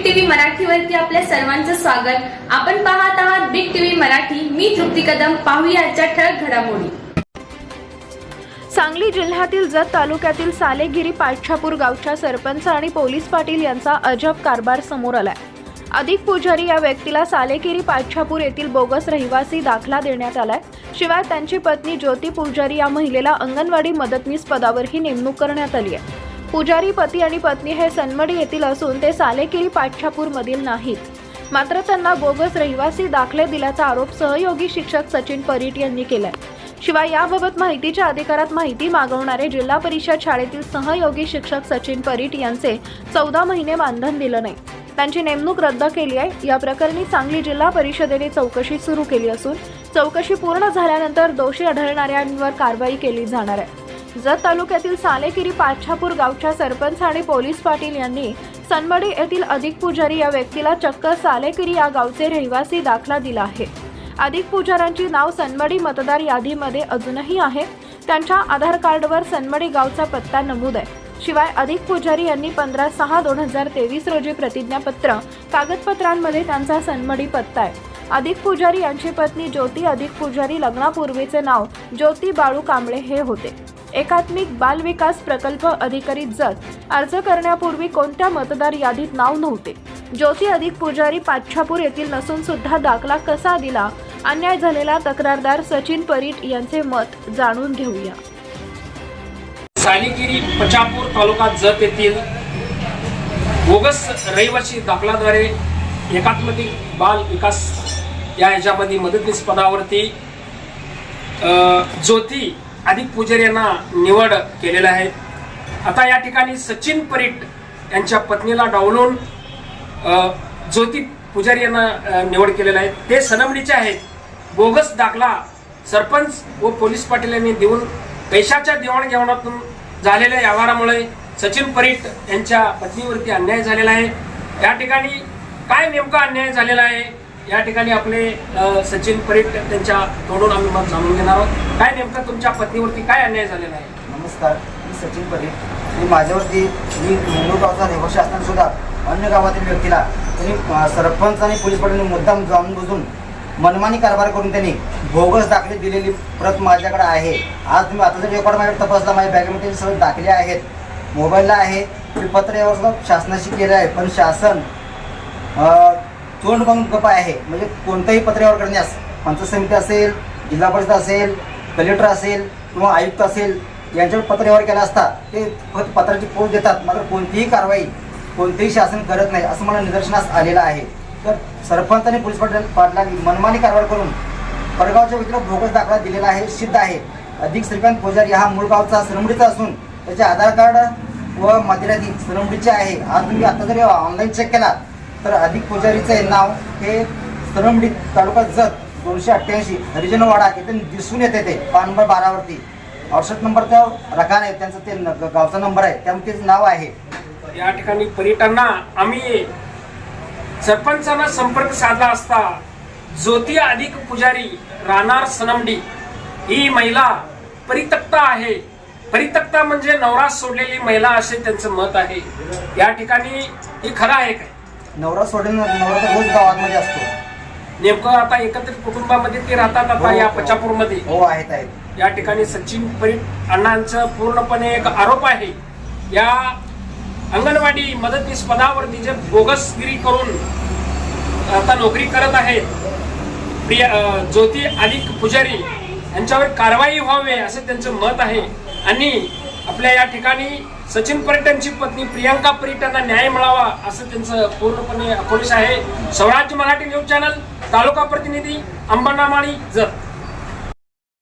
मराठीवरती आपल्या सर्वांचं स्वागत. आपण पाहत आहात बिग टीव्ही मराठी. मी तृप्ती कदम. पाहूया आजच्या ठळक घडामोडी. सांगली जिल्ह्यातील जत तालुक्यातील सालेगिरी पाठछापूर गावच्या सरपंच आणि पोलीस पाटील यांचा अजब कारभार समोर आलाय. अधिक पुजारी या व्यक्तीला सालेगिरी पाठछापूर येथील बोगस रहिवासी दाखला देण्यात आलाय. शिवाय त्यांची पत्नी ज्योती पुजारी या महिलेला अंगणवाडी मदतनीस पदावरही नेमणूक करण्यात आली आहे. पुजारी पती आणि पत्नी हे सनमडी येथील असून ते सालेकिरी पाठशापूरमधील नाहीत. मात्र त्यांना बोगस रहिवासी दाखले दिल्याचा आरोप सहयोगी शिक्षक सचिन परीट यांनी केलाय. शिवाय याबाबत माहितीच्या अधिकारात माहिती मागवणारे जिल्हा परिषद शाळेतील सहयोगी शिक्षक सचिन परीट यांचे चौदा महिने मानधन दिलं नाही. त्यांची नेमणूक रद्द केली आहे. या प्रकरणी सांगली जिल्हा परिषदेने चौकशी सुरू केली असून चौकशी पूर्ण झाल्यानंतर दोषी आढळणाऱ्यांवर कारवाई केली जाणार आहे. जत तालुक्यातील सालेकिरी पाछापूर गावच्या सरपंच आणि पोलीस पाटील यांनी सनमडी येथील अधिक पुजारी या व्यक्तीला चक्क सालेकिरी या गावचे रहिवासी दाखला दिला आहे. अधिक पुजाऱ्यांची नाव सनमडी मतदार यादीमध्ये अजूनही आहे. त्यांच्या आधार कार्डवर सनमडी गावचा पत्ता नमूद आहे. शिवाय अधिक पुजारी यांनी पंधरा सहा दोन हजार तेवीस रोजी प्रतिज्ञापत्र कागदपत्रांमध्ये त्यांचा सनमडी पत्ता आहे. अधिक पुजारी यांची पत्नी ज्योती अधिक पुजारी लग्नापूर्वीचे नाव ज्योती बाळू कांबळे हे होते. एकात्मिक बाल विकास प्रकल्प अधिकारी जत अर्ज करण्यापूर्वी कोणत्या मतदार यादीत नाव नव्हते? ज्योती अधिक पुजारी पाच्छापूर येथील नसून सुद्धा दाखला कसा दिला? अन्याय झालेला तक्रारदार सचिन परीट यांचे मत जाणून घेऊया. सालीगिरी पचापूर तालुका जत येथील बोगस रहिवासी दाखलाद्वारे एकात्मिक बाल विकास या याच्यामध्ये मदतनीस पदावरती ज्योती अधिक पुजारी यांना निवड केलेलं आहे. आता या ठिकाणी सचिन परीट यांच्या पत्नीला डावलून ज्योती पुजारी यांना निवड केलेलं आहे. ते सनमणीचे आहेत. बोगस दाखला सरपंच व पोलीस पाटील यांनी देऊन पैशाच्या देवाणघेवाणातून झालेल्या व्यवहारामुळे सचिन परीट यांच्या पत्नीवरती अन्याय झालेला आहे. या ठिकाणी काय नेमका अन्याय झालेला आहे? या ठिकाणी आपले सचिन परीट त्यांच्या तोडून आम्ही मत जाणून घेणार आहोत. काय नेमकं तुमच्या पत्नीवरती काय अन्याय झालेला आहे? नमस्कार मी सचिन परीट मी माझ्यावरती मी मुंबई गावचा रहिवासी असताना सुद्धा अन्य गावातील व्यक्तीला त्यांनी सरपंच आणि पोलीस पाटील मुद्दाम जाऊन बुजून मनमानी कारभार करून त्यांनी बोगस दाखले दिलेली प्रत माझ्याकडे आहे. आज तुम्ही आता जर रेकॉर्ड माझ्याकडे तपासला माझ्या बॅगेमध्ये सगळे दाखले आहेत. मोबाईलला आहे मी पत्र यावर सुद्धा शासनाशी केलं आहे पण शासन तोंड बंद गप आहे. म्हणजे कोणतंही पत्र यावर करण्यास पंचायत समिती असेल जिल्हा परिषद असेल कलेक्टर असेल किंवा आयुक्त असेल यांच्यावर पत्र्यावर केला असता ते फक्त पत्राची पोच देतात. मात्र कोणतीही कारवाई कोणतेही शासन करत नाही असं मला निदर्शनास आलेलं आहे. तर सरपंच आणि पोलीस पाटील पाटलांनी मनमानी कारवाई करून परगावच्या व्यक्तीला भोगस दाखला दिलेला आहे सिद्ध आहे. अधिक श्रीकांत पुजारी हा मूळ गावचा सरमुडीचा असून त्याचे आधार कार्ड व मदिराती सरमुडीचे आहे. आज तुम्ही आता जरी ऑनलाईन चेक केला तर अधिक पुजारीचे नाव हे सरमडी तालुका जत दोनशे अठ्ठ्याऐंशी. हरिजनवाडा इथे दिसून येते ते. पान नंबर बारावरती. अडसष्ट नंबरचा रकान आहे त्यांचं ते न- गावचा नंबर आहे. त्यामुळे तेच नाव आहे. या ठिकाणी पर्यटनांना आम्ही सरपंचांना संपर्क साधला असता ज्योती अधिक पुजारी राहणार सनमडी. ही महिला परितक्ता आहे. परितक्ता म्हणजे नवरा सोडलेली महिला असे त्यांचं मत आहे. या ठिकाणी हे खरं आहे काय? नवरा सोडून नवरा तर रोज गावामध्ये असतो. नेमकं आता एकत्रित कुटुंबामध्ये ते राहतात आता या पचापूरमध्ये. हो आहेत आहेत. या ठिकाणी सचिन परीट अण्णांचं पूर्णपणे एक आरोप आहे. या अंगणवाडी मदतनीस पदावरती जे बोगसगिरी करून आता नोकरी करत आहेत. प्रिया ज्योती अधिक पुजारी यांच्यावर कारवाई व्हावे असे त्यांचं मत आहे. आणि आपल्या या ठिकाणी सचिन परीट यांची पत्नी प्रियांका परीट यांना न्याय मिळावा असं त्यांचं पूर्णपणे अकोलिश आहे. स्वराज्य मराठी न्यूज चॅनल तालुका प्रतिनिधी अंबरनामाळी जत